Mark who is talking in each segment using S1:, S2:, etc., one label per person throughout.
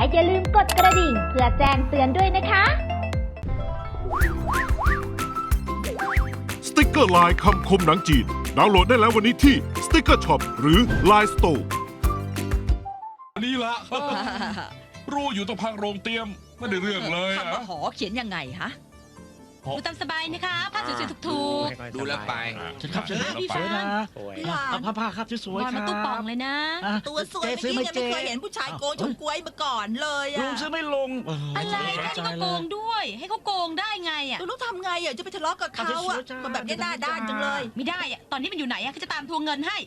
S1: และอย่าลืมกดกระดิ่งเพื่อแจ้งเตือนด้วยนะคะ
S2: สติกเกอร์ลายคำคมหนังจีน ดาวน์โหลดได้แล้ววันนี้ที่สติกเกอร์ช็อปหรือ Line Store
S3: นี่ละ รู้อยู่ต้องพังโรงเตรียม ไม่ได้เรื่องเลย
S4: คำว่า
S3: อะ
S4: หอเขียนยังไงฮะ
S5: ดูตามสบายนะคะผ้าสวยๆถูก
S3: ดูแลไป
S6: เชิญครับเชิญครับ
S5: พี่
S6: สวย
S5: ฟ้า
S6: นะ
S4: หลาน
S6: เอาผ้าผ้าครับส
S5: ๆ
S6: วย
S5: วาง
S6: ๆค
S5: มา
S6: รับ
S5: ตู้ป่องเลยนะ
S6: อะ
S4: ตัวสวย
S6: เจ๊
S4: เมื่อ
S6: ซื้อ
S4: กี้
S6: ไหม่
S4: ยัง
S6: เจ๊
S4: ไม่เคยเห็นผู้ชายโกงชมกล้วยมาก่อนเลยอะ
S6: ลุงซื้อไม่ลงเอะ
S5: ไร
S6: ม่
S5: ท่าน
S6: ใจ
S5: ก็
S6: เล
S5: โก
S6: ย
S5: งด้วย ให้เขาโกงได้ไงอะ
S4: ตัวลูกทำไงอะจะไปทะเลาะกับเขา
S6: เอา
S4: อะ
S6: สวยๆจ้า
S4: คนแบบนี้หน้าด้านจังเลย
S5: ไม่ได้อะตอนนี้มันอยู่ไหนอะเขาจะตามทวงเงินให้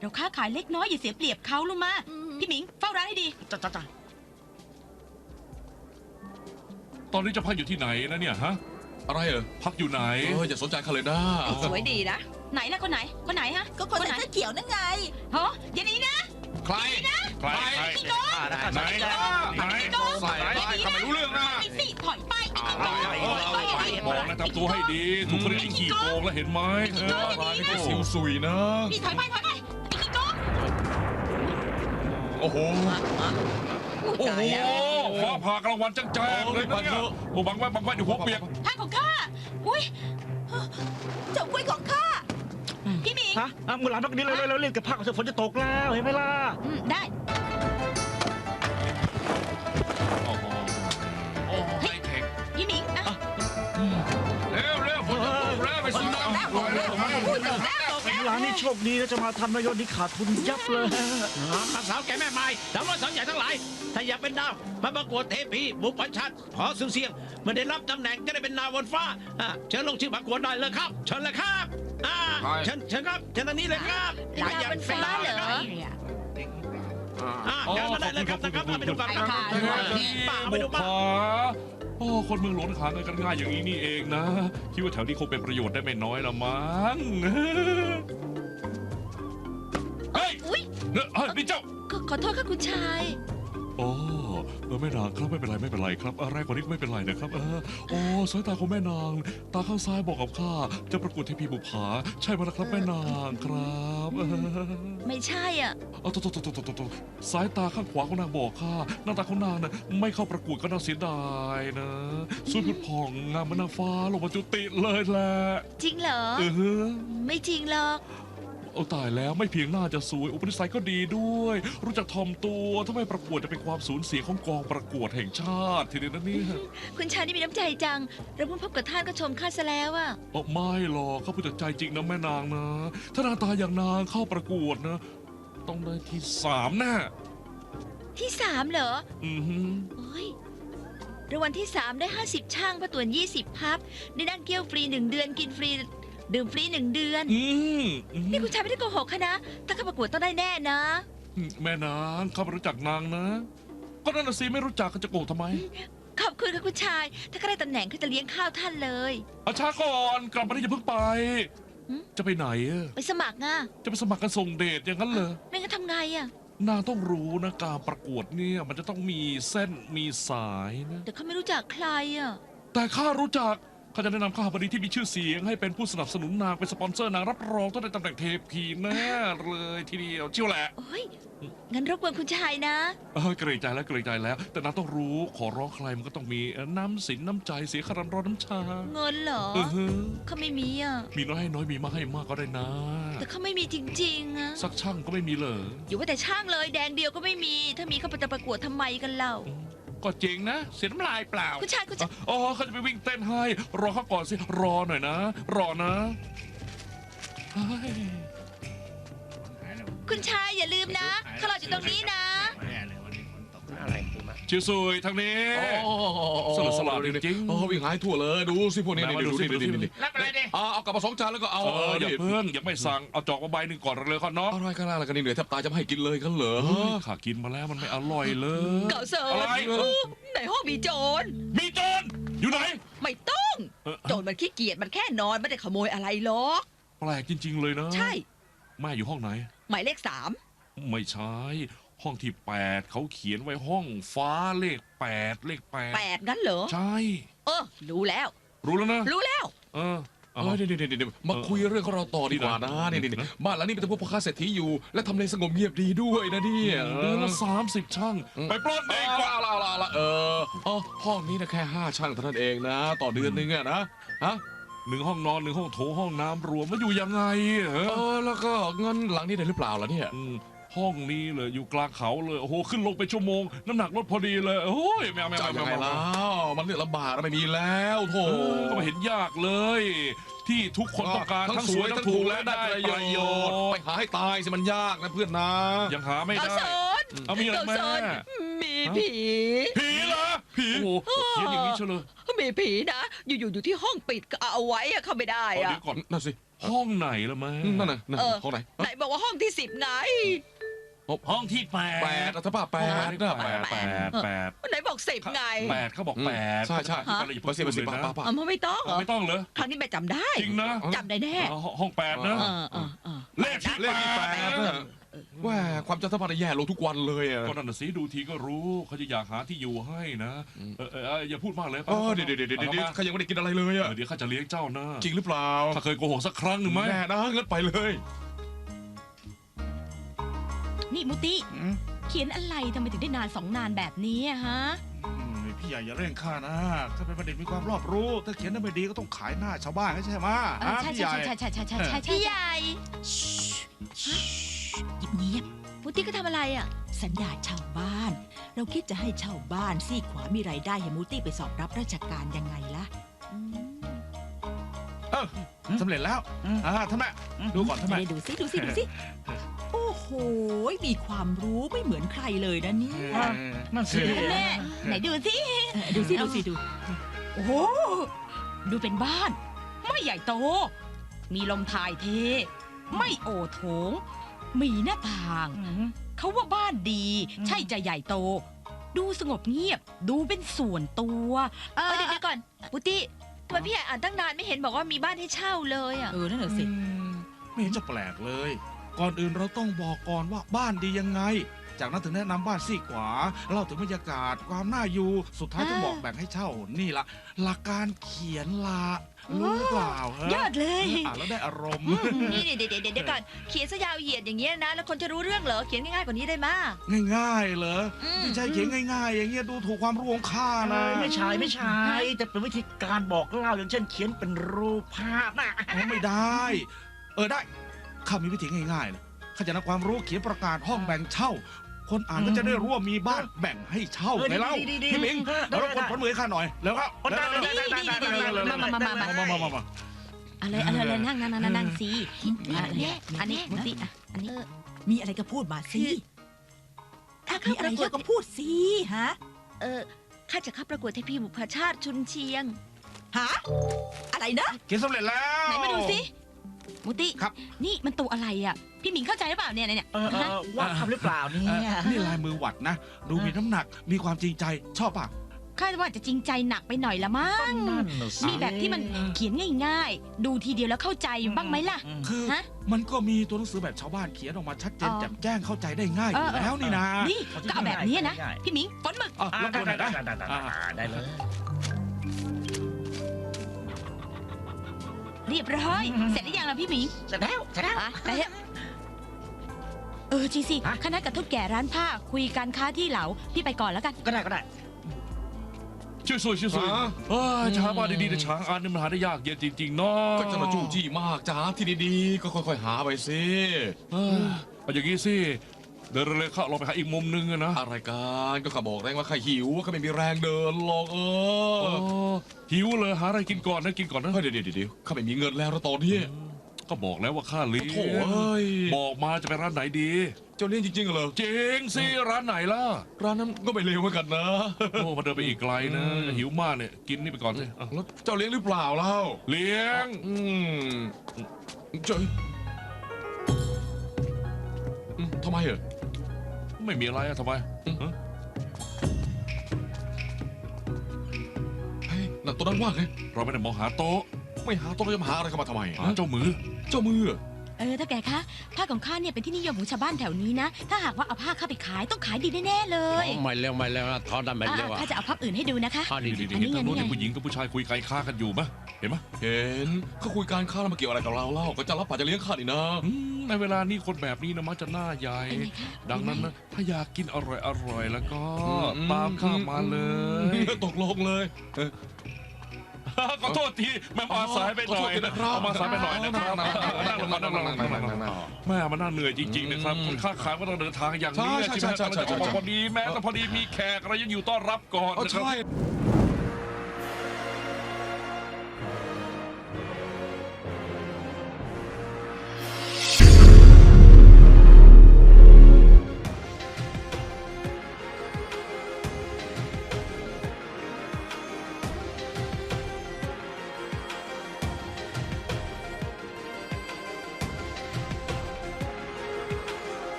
S5: เราค้าขายเล็กน้อยอย่าเสียเปรียบเขารู้มา
S4: อืม
S5: พี่หมิงเฝ้าร้านให้ดี
S6: จ้าจ้าจ้า
S3: ตอนนี้จะพักอยู่ที่ไหนนะเนี่ยฮะ
S7: อะไรเหรอ
S3: พักอยู่ไหน
S7: เอออย่าสนใจเขาเลยนะ
S4: สวยดีนะ
S5: ไหนล่ะคนไหน คนไหนฮะ
S4: ก็คนใส่
S5: ไหน
S4: เสื้อเขียวนั่นไง
S5: ฮะอย่าหนี้นะ
S7: ใคร
S3: ใครใคร
S5: พี่น้อง
S3: ไหนไหนใส่ไปทำไมรู้เรื่องนะ
S5: ไปสิถอยไปไอ้พี่น้องถอยไป
S3: บอกนะทำตัวให้ดีถูกคนนี้ขี้โกงแล้วเห็นไหมเออ
S7: ไม่ได้สิวสุยนะ
S5: พี่ถอยไปถอยไปไอ้ขี้โกง
S7: โอ้โห
S4: อู้
S3: โอ้
S4: ตา
S3: โห
S4: ยแล้ว
S3: ฟ้าผ่ากลางวันแจ้งๆเลยนะเนี่ยโอ้บังไว้บังไว้เดี๋ยวหัวเปียก
S5: ท่านข องข้าอุ้ย
S4: เจ้ากล้วยของข้า
S5: พี่หมิง
S6: ฮะอะมือหลานพักนี้เลยเลยเรียกกับผ้าก่อนเถอะฝนจะตกแล้วเห็นไหมล่ะ
S5: อืมได้
S3: โอ้โหโอ้ไฮเทค
S5: พี่หมิงนะ
S3: เร็วเร็วฝนจะตกแล้วไปซื้อน้ำ
S4: ตกแล้ว
S3: เร็วเร็ว
S6: หลานนี่โชคดีนะจะมาทำนายนนี่ขาดทุนยับเลย
S8: สาวแก่แม่ไม้สาวน้อยสาวใหญ่ทั้งหลาย ถ้าอยากเป็นดาวมาประกวดเทพีบุปผชัดขอเสียงเสียงเมื่อได้รับตำแหน่งจะได้เป็นดาวบนฟ้าอะเชิญลงชื่อประกวดได้เลยครับเชิญเลยครับอ่าเชิญเชิญครับเชิญทางนี้เลยครับ
S5: เป็นดาวบนฟ้าเหรอ
S8: อ่าเชิญมาได้เลยครับนะครับเอาไปดูกันครับป้าเอาไปดูป้า
S3: ขอโอ้คนเมืองหลวงหาเงินกันง่ายอย่างนี้นี่เองนะ คิดว่าแถวนี้คงเป็นประโยชน์ได้ไม่น้อยละมั้งเฮ้ย
S5: อุ๊ย
S3: เฮ้ยเฮ้ยนี่เจ้า
S5: ขอขอโทษค่ะคุณชาย
S3: โอ้เออแม่นางครับไม่เป็นไรไม่เป็นไรครับอะไรกว่านี้ก็ไม่เป็นไรนะครับเออโอ้สายตาของแม่นาง ตาข้างซ้ายบอกกับข้าจะประกวดเทพีบุปผาใช่ไหมล่ะครับแม่นางครับเออ
S5: ไม่ใช่อะ
S3: เอาตัวตัวตัวตัวตัวสายตาข้างขวาของนางบอกข้าหน้าตาของนางน่ะไม่เข้าประกวดก็น่าเสียดายนะสวยผุดผ่องงามเหมือนนางฟ้าลงมาจุติเลยแหละ
S5: จริงเหรอ
S3: เออ
S5: ไม่จริงหรอก
S3: เอาตายแล้วไม่เพียงหน้าจะสวย อุปนิสัยก็ดีด้วย รู้จักทอมตัวถ้าไม่ประกวดจะเป็นความสูญเสียของกองประกวดแห่งชาติ ทีเดียวนะเนี่ย
S5: คุณชายนี่มีน้ำใจจัง เราเพิ่งพบกับท่านก็ชมข้าซะแล้วอะ
S3: เออไม่หรอกเขาพูดจากใจจริงนะแม่นางนะ ถ้าหน้าตาอย่างนางเข้าประกวดนะ ต้องได้ที่สามแน่
S5: ที่สามเหรอ
S3: อือหือ
S5: โอ้ยรางวัลที่สามได้ห้าสิบช่างประตวนยี่สิบพับ ได้นั่งเกี้ยวฟรีหนึ่งเดือนกินฟรี ดื่มฟรีหนึ่งเดือน
S3: อืมอืม
S5: นี่คุณชายไม่ได้โกหกค่ะนะ ถ้าเข้าประกวดต้องได้แน่นะ
S3: แม่นางข้าไม่รู้จักนางนะ ก็นั่นน่ะสิไม่รู้จักก็จะโกรธทำไม
S5: ขอบคุณค่ะคุณชาย ถ้าข้าได้ตำแหน่งข้าจะเลี้ยงข้าวท่านเลย
S3: เอาช้าก่อนกลับมาที่อย่าเพิ่งไป
S5: หืม
S3: จะไปไหนอะ
S5: ไปสมัครง่ะ
S3: จะไปสมัครกันส่งเดชอย่างนั้นเหรอ
S5: ไม่งั้นทำไงอะ
S3: นางต้องรู้นะการประกวดเนี่ย มันจะต้องมีเส้นมีสายนะ
S5: แต่เขาไม่รู้จักใครอะ
S3: แต่ข้ารู้จัก ข้าจะแนะนำข้าพอดีที่มีชื่อเสียงให้เป็นผู้สนับสนุนนางเป็นสปอนเซอร์นางรับรองต้องได้ตำแหน่งเทพีแน่เลยทีเดียวเชี่ยวแหละ
S5: โอ้ยงั้นรบกวนคุณชายนะ
S3: เออเกรงใจแล้วเกรงใจแล้ว แต่นางต้องรู้ขอร้องใครมันก็ต้องมีเอ่อน้ำสินน้ำใจเสียคารำร้อนน้ำชา
S5: เงินเหรอ
S3: เออฮะ
S5: เขาไม่มีอะ
S3: มีน้อยให้น้อยมีมากให้มากก็ได้นะ
S5: แต่เขาไม่มีจริงๆอะ
S3: สักช่างก็ไม่มีเลย
S5: อยู่ว่าแต่ช่างเลยแดงเดียวก็ไม่มี ถ้ามีเขาไปจะประกวดทำไมกันเล่า
S3: ก็เจ๋งนะ เสียน้ำลายเปล่า
S5: คุณชายคุณชาย
S3: อ๋อเขาจะไปวิ่งเต้นให้ รอเขาก่อนสิ รอหน่อยนะ รอนะเฮ้ย
S5: คุณชายอย่าลืมนะเขารออยู่ตรงนี้นะ
S3: ชิวซุยทางนี้สลัดสลัดจริงๆ
S7: โอ้วิ่งหายทั่วเลยดูสิพวกนี้
S3: ไหน
S7: นี่
S3: มาดู
S7: ดู
S3: สิ
S7: นี่
S3: ดู
S7: ดู
S3: สิ
S7: นี่นี่เอาเอากลับมาสองจานแล้วก็เอา
S3: เอออย่า
S7: นี่
S3: เพิ่งยังไม่สั่งเอาจอกมาใบหนึ่งก่อนเลยก่อนเนาะ
S7: อะไรกันล่ะกันนี่เหนื่อยแทบตายจะไม่ให้กินเลยกันเหรอ
S3: เฮ้ยข้ากินมาแล้วมันไม่อร่อยเลย
S4: เก่าเสิ
S3: อะไร
S4: ร์ในห้องมีโจร
S3: มีโจรอยู่ไหน
S4: ไม่ต้อง
S3: เออ
S4: โจรมันขี้เกียจมันแค่นอนไม่ได้ขโมยอะไรหรอก
S3: แปลกจริง ๆ เลยนะ
S4: ใช่
S3: แม่อยู่ห้องไหน
S4: หมายเลขสาม
S3: ไม่ใช่ ห้องที่แปดเขาเขียนไว้ห้องฟ้าเลขแปดเลขแปด
S4: แปดงั้นเหรอ
S3: ใช่
S4: เออ รู้แล้ว
S3: รู้แล้วนะ
S4: รู้แล้ว
S3: เออ
S7: เออเดี๋ยวเดี๋ยวเดี๋ยวมาคุยเรื่องของเราต่อดีกว่านะนี่นี่บ้านหลังนี้เป็นแต่พวกพ่อค้าเศรษฐีอยู่ และทำเลสงบเงียบดีด้วยนะเนี่ย
S3: เดือนละสามสิบช่าง ไปปล้น
S7: เอ
S3: ดี
S7: อก
S3: ว่า
S7: ละละละเอออ๋อห้องนี้นะแค่ห้าช่างเท่านั้นเองนะ ต่อเดือนนึงอะนะฮะ
S3: หนึ่งห้องนอนหนึ่งห้องโถงห้องน้ำรวมมันอยู่ยังไงเหร
S7: เอ
S3: อ
S7: อแล้วก็เงินหลังนี้ได้หรือเปล่าล่ะเนี่ย
S3: ม ห้องนี้เลยอยู่กลางเขาเลยโอ้โหขึ้นลงไปชั่วโมง น้ำหนักลดพอดีเลยโอ้ยแมวแมว
S7: จะ
S3: แม
S7: ยั
S3: ว
S7: งไง
S3: แมว
S7: แล้วมันเรื่องลำบากแล้วไม่มีแล้วโถ
S3: โอ้ก็ไม่เห็นยากเลย ที่ทุกคนต้องการทั้งสวยทั้งถูกและได้ประโยชน์
S7: ไปหาให้ตายสิมันยากนะเพื่อนนะ
S3: ยังหาไม่
S4: เกา
S3: ได้
S4: สน
S3: เอามีอะไร
S4: เกา
S3: แม่
S4: สนมีผี
S3: ผีเหรอผีโอ้โหเขียนอย่างนี้เฉลย
S4: มีผีนะ อยู่ๆอยู่ที่ห้องปิดก็เอาไว้อะเข้าไม่ได้
S3: เอา
S4: อะ
S3: เดี๋ยวก่อน
S7: นั่นสิ
S3: ห้องไหนละแม่
S7: นั่นน่ะนั่น
S4: เออ
S7: ห้องไหน
S4: ไหนบอกว่าห้องที่สิบไง
S6: ห้องที่แป
S7: แปด
S6: ด
S7: อัตราแปดนะ
S3: แป
S7: แป
S3: ด
S7: ด
S3: แปดแปด
S4: ไหนบอกสิบไง
S3: แปดเขาบอกแปด
S7: ใช่ใช่
S3: ก็เลยอย่า
S7: เปอร์เซ็นต์เปอร์เซ็นต์
S3: พูด
S7: ป้า
S3: เลย
S7: ป้า
S3: นะ
S7: ป้า
S4: เอามาไม่ต้องเหรอ
S3: ไม่ต้องเหรอ
S4: ครั้งนี้แม่จำได้
S3: จริงนะ
S4: จำได้แน่
S3: เอาห้องแปดนะ
S4: เออเออเออ
S3: เลขที่
S7: เลขที่แป
S3: แป
S7: ด
S3: ด
S7: นะว่าความจำสัมพันธ์แย่ลงทุกวันเลยอะ
S3: ก็นั่นนะสิดูทีก็รู้เขาจะอยากหาที่อยู่ให้นะเออเออเอออย่าพูดมากเลย
S7: เออเดี๋ยวเดี๋ยวเดี๋ยวเดี๋ยวเดี๋ยวเขายังไม่ได้กินอะไรเลย
S3: เอ
S7: อะ
S3: อเดี๋ยวข้าจะเลี้ยงเจ้านะ
S7: จริงหรือเปล่า
S3: ข้าเคยโกหกสักครั้งหนึ่งไหม
S7: แน่นะงั้นไปเลย
S5: นี่มุติ
S6: อืม
S5: เขียนอะไรทำไมถึงได้นานสองนานแบบนี้อะฮะ
S6: อืมพี่ใหญ่อย่าเร่งข้านะข้าเป็นประเด็นมีความรอบรู้ ถ้าเขียนได้ไม่ดีก็ต้องขายหน้าชาวบ้านใช่ไหม
S5: เออ
S6: ฮะ
S5: ใช่
S6: พี่ให
S5: ใช่
S6: ญ่
S5: ใช่ใช่ใช่ใช่ใช่ใช่
S9: พี่ใหญ่
S5: เงียบ
S9: พุตตี้ก็ทำอะไรอะ
S10: สัญญาเช่าบ้าน เราคิดจะให้เช่าบ้านซี่ขวามีรายได้ให้มูตี้ไปสอบรับราชการยังไงล่ะ
S6: เออสำเร็จแล้วอ่าท่านแม่ดูก่อนท่าน
S10: จะ
S6: แม่
S10: ได้ดูสิดูสิดูสิ โอ้โหมีความรู้ไม่เหมือนใครเลยนะเนี่ย
S6: อ่านั่นสิ
S5: ๆแม่ไหนดูสิ
S10: เออดูสิดูสิดู
S5: โอ้โหดูเป็นบ้าน ไม่ใหญ่โต มีลมถ่ายเท ไม่โอโถง มีหน้าต่าง เขาว่าบ้านดี ใช่จะใหญ่โต ดูสงบเงียบ ดูเป็นส่วนตัว
S9: เออเดี๋ยวเดี๋ยวก่อนพุตตี้ทำไมพี่ใหญ่อ่านตั้งนานไม่เห็นบอกว่ามีบ้านให้เช่าเลยอะ
S10: เออ นั่นแหละสิ
S6: อืมไม่เห็นจะแปลกเลย ก่อนอื่นเราต้องบอกก่อนว่าบ้านดียังไง จากนั้นถึงแนะนำบ้านซี่ขวาเล่าถึงบรรยากาศความน่าอยู่สุดท้ายต้องบอกแบ่งให้เช่านี่ละหลักการเขียนละรู้หรือเปล่าฮะ
S5: ยอดเลย
S6: อ่านแล้วได้อารมณ์
S9: นี่เดี๋ยวเดี๋ยวเดี๋ยวก่อนเขียนซะยาวเหยียดอย่างเงี้ยนะ แล้วคนจะรู้เรื่องเหรอเขียนง่ายๆกว่านี้ได้มา
S6: ง่ายๆเหรอ
S9: อืม
S6: ไม่ใช่เขียนง่ายๆ อย่างเงี้ยดูถูกความรู้ของข้านะ
S8: ไม่ใช่ไม่ใช่แต่เป็นวิธีการบอกเล่าอย่างเช่นเขียนเป็นรูปภาพนะ
S6: อ๋อไม่ได้ เออได้ ข้ามีวิธีง่ายๆนะข้าจะนำความรู้เขียนประกาศห้องแบ่งเช่า คนอ่านก็จะได้ร่วมมีบ้านแบ่งให้เช่าไงเล่าพี่เมิงเราคนผลมือข้าหน่อยแล้วก็
S8: ได้ได้ได้ได้ได้ได้
S5: มามามามา
S6: มามามา
S5: อะไรอะไรอะไรนั่งนั่งนั่งนั่งสิอะ
S10: ไรเนี่ย
S5: อันนี้มุติอะอันนี้
S10: มีอะไรก็พูดมาสิ
S9: ถ้า
S10: มีอะไรเยอะก็พูดสิฮะ
S9: เออข้าจะเข้าประกวดเทพีบุพชาติชุนเชียง
S10: ฮะอะไรนะ
S6: เขียนสำเร็จแล้ว
S5: ไหนมาดูสิ มุติ
S6: ครับ
S5: นี่มันตัวอะไรอะ พี่หมิงเข้าใจหรือเปล่าเนี่ยเนี่ย
S8: เออเออว่าทำหรือเปล่าเนี่
S6: เอ่อยนี่ลายมือหวัดนะ ดูมีน้ำหนักมีความจริงใจชอบป่ะ
S5: คาดว่าจะจริงใจหนักไปหน่อยละมั้ง
S8: นั่นน่ะสิ
S5: มีแบบที่มันเขียนง่าย ๆ ดูทีเดียวแล้วเข้าใจบ้างไหมล่ะ
S6: คือ
S5: ฮะ
S6: มันก็มีตัวหนังสือแบบชาวบ้านเขียนออกมาชัดเจน
S5: อ๋อ
S6: แจ่มแจ้งเข้าใจได้ง่ายอยู่แล้วนี่นะ
S5: นี่ก็เอาแบบนี้นะ
S8: ง่าย
S5: พี่หมิงฝนหมึก
S6: อะ
S8: อ่า
S6: ลอง
S8: ได้
S6: ดูหน่
S8: ได้
S6: อย
S8: ได้
S6: นะ
S8: ได้ได้ได้เลย
S5: เรียบร้อย เสร็จหรือยังล่ะพี่หมิง
S8: เสร็จแล้วเสร็จแล้ว
S5: อะไปเถอะเออจริงสิ
S8: ฮะ
S5: คณะกับทุกแก่ร้านผ้าคุยการค้าที่เหลาพี่ไปก่อนแล้วกัน
S8: ก็ได้ก็ได้
S3: ช่วยสวยช่วยสวย
S7: ฮะ
S3: เฮ้ยจะหาบ้านดีๆในช้างอันนี่มันหาได้ยากเย็นจริงๆเนาะ
S7: ก็จะมาจู้จี้มากจ้าที่ดีๆก็ค่อยๆหาไปสิ
S3: เอ้ยเอาอย่างงี้สิ เดินเลยเข้าลองไปหาอีกมุมนึงอะนะ
S7: อะไรกันก็ข้าบอกแล้วว่าข้าหิวข้าไม่มีแรงเดินหรอกเอ
S3: โอ้
S7: อ
S3: หิวเลยหาอะไรกินก่อนนะกินก่อนนะ
S7: เฮ้ยเดี๋ยวเดี๋ยวเดี๋ยวข้าไม่มีเงินแล้วนะตอนนี้
S3: ก็บอกแล้วว่าข้าเลี้ยง
S7: โถ่เอ้ย
S3: บอกมาจะไปร้านไหนดี
S7: เจ้าเลี้ยงจริงๆเหรอ
S3: เจงสิร้านไหนล่ะ
S7: ร้านนั้นก็ไม่เลวเหมือนกันนะ
S3: โอ้มาเดินไปอีกไกลนะ
S7: อืม
S3: หิวมากเนี่ยกินนี่ไปก่อนสิอะ
S7: แล้วเจ้าเลี้ยงหรือเปล่าเล่า
S3: เลี้ยง
S7: อืมเจ้าอืมทำไมเหรอ
S3: ไม่มีอะไรอะทำไม
S7: อืม
S3: ฮะ
S7: เฮ้ยนั่นตัวนั้นว่าไง
S3: เราไม่ได้มองหาโต๊ะ
S7: ไม่หาต้นจะมาหาอะไรเข้ามาทำไม
S3: หา
S7: ฮะ
S3: เจ้ามือ
S7: เจ้ามือเหรอ
S5: เออถ้าแกคะผ้าของข้าเนี่ยเป็นที่นิยมของชาวบ้านแถวนี้นะ ถ้าหากว่าเอาผ้าข้าไปขายต้องขายดีแน่ๆเลย
S8: ไม่เร็วไม่เร็วนะทอดได้ไม่
S5: อ่า
S8: เร็วอะ
S5: ข้าจะเอาพับอื่นให้ดูนะคะ
S8: อ่าดีดี
S3: ดี
S8: ดี
S3: ๆเห็นทางโน้น
S5: อันนี้ไง
S3: เห็นผู้หญิงกับผู้ชายคุยไกลค้ากันอยู่มะ เห็นมะ
S7: เห็นเขาคุยการค้าแล้วมาเกี่ยวอะไรกับเราเล่าก็จะรับปากจะเลี้ยงข้านี่นะ
S3: อืมในเวลานี้คนแบบนี้นะมักจะหน้าใหญ่
S5: เป็นไงคะ
S3: ดังนั้นนะถ้าอยากกินอร่อยอร่อยๆแล้วก็
S7: อืม
S3: ตามข้ามาเลย
S7: ตกลงเลย
S3: ขอโทษทีแม่มาสายไปหน่อย
S7: ขอโทษทีนะครับ
S3: เอามาสายไปหน่อยนะครับ
S7: นั่
S3: นั่
S7: ง
S3: ง
S7: ล
S3: ล
S7: ง
S3: ง
S7: มา
S3: มานั่งลงมานั่งลงมานั่งลงมาแม่มันน่าเหนื่อยจริงๆนะครับ
S7: อืม
S3: คนค้าขายก็ต้องเดินทางอย่างนี้
S7: ใช่ใช่
S3: ไหม
S7: ใช่ใช่
S3: จะออกมาพอดีแม้แต่พอดีมีแขกอะไรยังอยู่ต้อนรับก่อน
S7: เอา
S3: นะครับ
S7: ใช่